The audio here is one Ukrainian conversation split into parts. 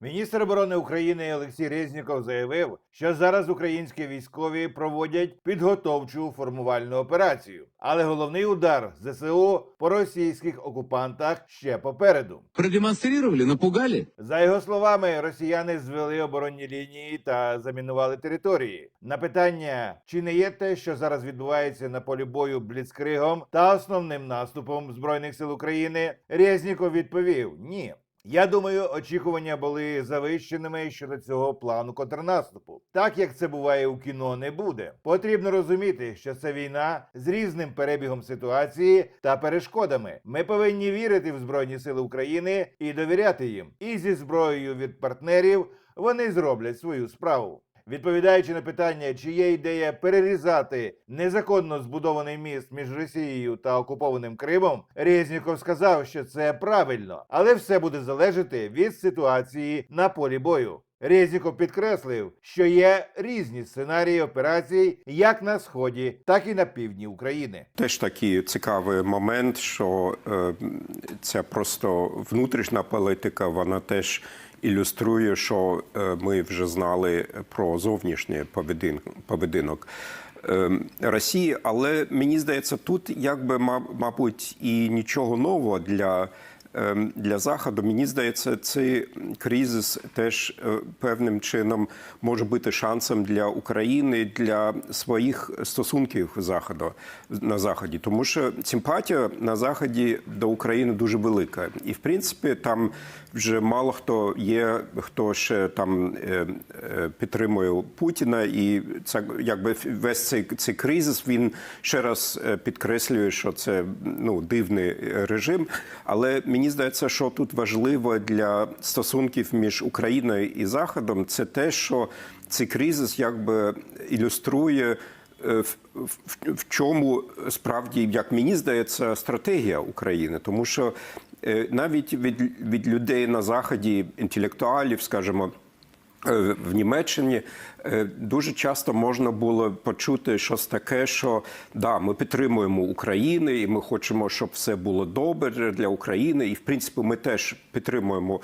Міністр оборони України Олексій Резніков заявив, що зараз українські військові проводять підготовчу формувальну операцію, але головний удар ЗСУ по російських окупантах ще попереду. Продемонстрировали, напугали. За його словами, росіяни звели оборонні лінії та замінували території. На питання, чи не є те, що зараз відбувається на полі бою бліцкригом та основним наступом збройних сил України, Резніков відповів: ні. Я думаю, очікування були завищеними щодо цього плану контрнаступу. Так як це буває у кіно, не буде. Потрібно розуміти, що це війна з різним перебігом ситуації та перешкодами. Ми повинні вірити в Збройні Сили України і довіряти їм. І зі зброєю від партнерів вони зроблять свою справу. Відповідаючи на питання, чи є ідея перерізати незаконно збудований міст між Росією та окупованим Кримом, Резніков сказав, що це правильно, але все буде залежати від ситуації на полі бою. Резніков підкреслив, що є різні сценарії операцій як на сході, так і на півдні України. Теж такий цікавий момент, що е, ця просто внутрішня політика, вона теж ілюструє, що е, ми вже знали про зовнішній поведін- поведінок. е, Росії, але мені здається, тут якби ма- мабуть і нічого нового для, для заходу. Мені здається, цей кризис теж е, певним чином може бути шансом для України для своїх стосунків заходу на заході, тому що симпатія на заході до України дуже велика, і в принципі там вже мало хто є, хто ще там е, е, підтримує Путіна, і це якби весь цей, цей кризис він ще раз підкреслює, що це ну дивний режим. Але мені здається, що тут важливо для стосунків між Україною і Заходом, це те, що цей кризис якби ілюструє. е, В, в, в чому справді, як мені здається, стратегія України, тому що е, навіть від, від людей на заході, інтелектуалів, скажімо, в Німеччині е, дуже часто можна було почути щось таке, що да, ми підтримуємо Україну, і ми хочемо, щоб все було добре для України. І в принципі, ми теж підтримуємо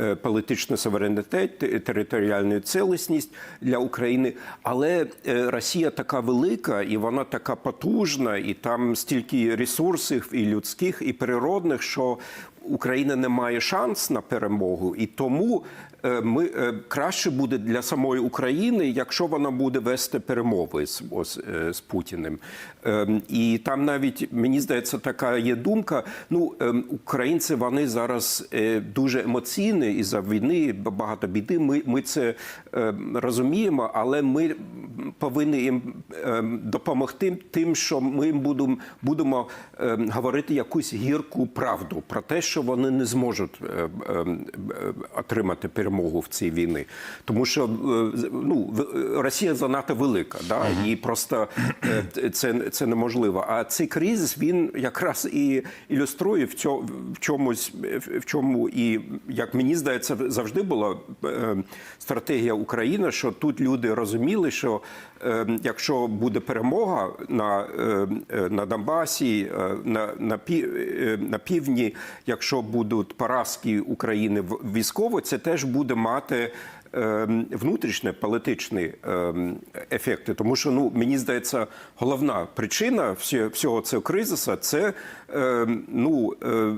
е, політичний суверенітет, територіальну цілісність для України. Але е, Росія така велика, і вона така потужна, і там стільки ресурсів, і людських, і природних, що Україна не має шанс на перемогу, і тому е, ми е, краще буде для самої України, якщо вона буде вести перемови з, ось, е, з Путіним. Ем, І там навіть мені здається, така є думка. Ну, ем, українці вони зараз е, дуже емоційні із за війни, багато біди. Ми, ми це ем, розуміємо, але ми повинні їм ем, допомогти тим, що ми будемо, будемо ем, говорити якусь гірку правду про те, що вони не зможуть е, ем, е, отримати перемогу в цій війні. Тому що е, ну, Росія занадто велика, да? і просто е, це, це неможливо. А цей кризис він якраз і ілюструє в цьому в чомусь, в чому і як мені здається, завжди була стратегія України, що тут люди розуміли, що якщо буде перемога на, е, е, на Донбасі, е, на, на, е, на півдні, якщо будуть поразки України військово, це теж буде мати. е, Внутрішні політичні ефекти, тому що ну мені здається, головна причина всього цього кризису це ну е,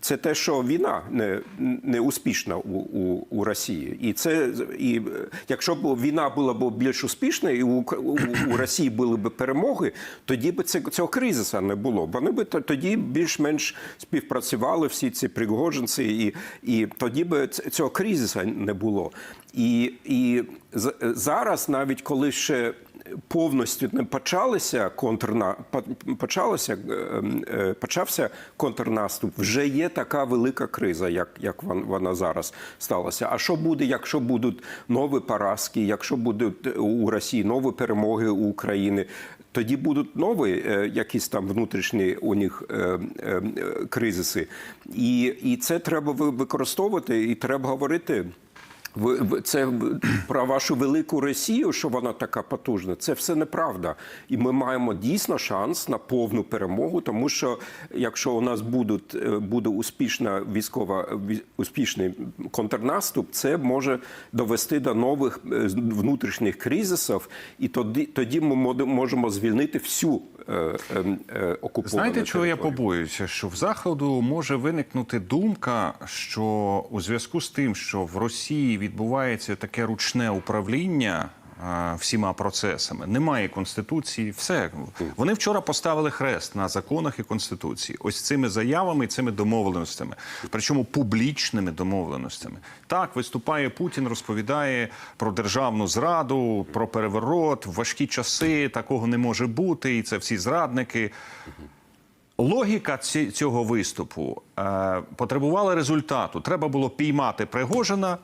це те, що війна не, не успішна у, у, у Росії, і це і якщо б війна була б більш успішна, і у, у, у Росії були б перемоги, тоді б це цього кризису не було. Вони б тоді більш-менш співпрацювали всі ці пригожинці, і, і тоді б цього кризису не було. І, і зараз, навіть коли ще повністю не почалися контрна почалося, е, е, почався контрнаступ, вже є така велика криза, як, як вон- вона зараз сталася. А що буде, якщо будуть нові поразки, якщо будуть у Росії нові перемоги у України? Тоді будуть нові е, якісь там внутрішні у них е, е, е, кризиси, і, і це треба ви- використовувати, і треба говорити це про вашу велику Росію, що вона така потужна. Це все неправда. І ми маємо дійсно шанс на повну перемогу, тому що якщо у нас будуть, е, буде успішна військова ві- успішний контрнаступ, це може довести до нових е, внутрішніх кризисів, і тоді, тоді ми можемо звільнити всю е, е, е, окуповану Знаєте, чого я побоююся? Що в заходу може виникнути думка, що у зв'язку з тим, що в Росії відбувається таке ручне управління всіма процесами, немає конституції, все вони вчора поставили хрест на законах і конституції. Ось цими заявами, і цими домовленостями, причому публічними домовленостями. Так виступає Путін, розповідає про державну зраду, про переворот, важкі часи, такого не може бути, і це всі зрадники. Логіка цього виступу е, потребувала результату. Треба було піймати Пригожина,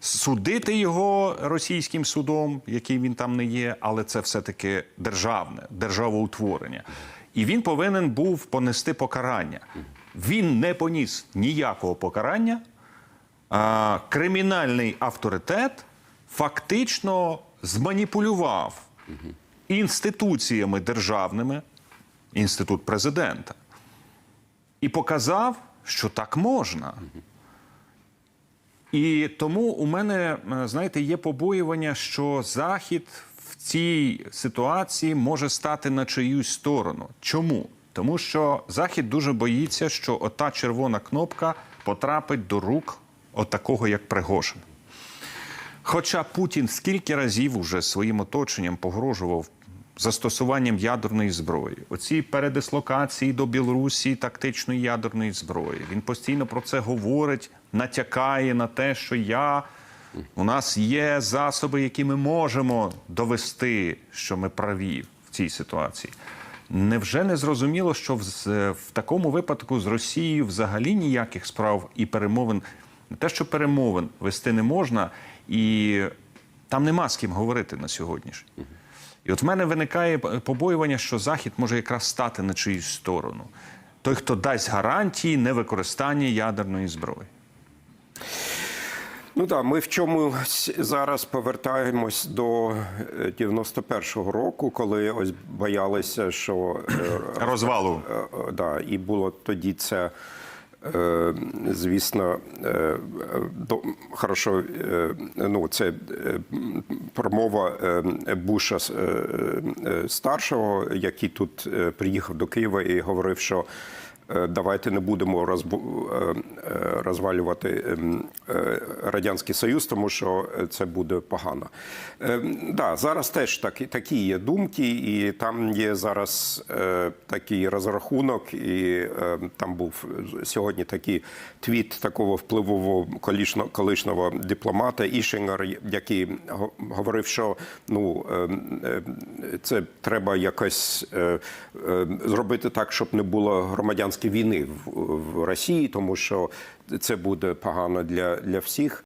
судити його російським судом, який він там не є, але це все-таки державне, державоутворення. І він повинен був понести покарання. Він не поніс ніякого покарання. А, кримінальний авторитет фактично зманіпулював інституціями державними, інститут президента, і показав, що так можна. І тому у мене, е, знаєте, є побоювання, що Захід в цій ситуації може стати на чиюсь сторону. Чому? Тому що Захід дуже боїться, що ота червона кнопка потрапить до рук отакого, як Пригожин. Хоча Путін скільки разів уже своїм оточенням погрожував застосуванням ядерної зброї, оці передислокації до Білорусі тактичної ядерної зброї. Він постійно про це говорить, натякає на те, що я. У нас є засоби, які ми можемо довести, що ми праві в цій ситуації. Невже не зрозуміло, що в, в такому випадку з Росією взагалі ніяких справ і перемовин, не те, що перемовин вести не можна, і там нема з ким говорити на сьогодні. І от в мене виникає побоювання, що Захід може якраз стати на чиюсь сторону. Той, хто дасть гарантії невикористання ядерної зброї. Ну так, ми в чомусь зараз повертаємось до е, 91-го року, коли ось боялися, що е, Розвалу. Е, е, Да, і було тоді це, е, звісно, е, е, до, хорошо, е, ну, це е, промова е, Буша е, е, старшого, який тут е, приїхав до Києва і говорив, що е, давайте не будемо е, е, розвалювати ем, е, Радянський Союз, тому що це буде погано. Е, Да, зараз теж такі, такі є думки, і там є зараз е, такий розрахунок, і е, там був сьогодні такий твіт такого впливового колишнього, дипломата Ішингер, який го- говорив, що ну е, е, це треба якось е, е, зробити так, щоб не було громадянської війни в Росії, тому що це буде погано для, для всіх.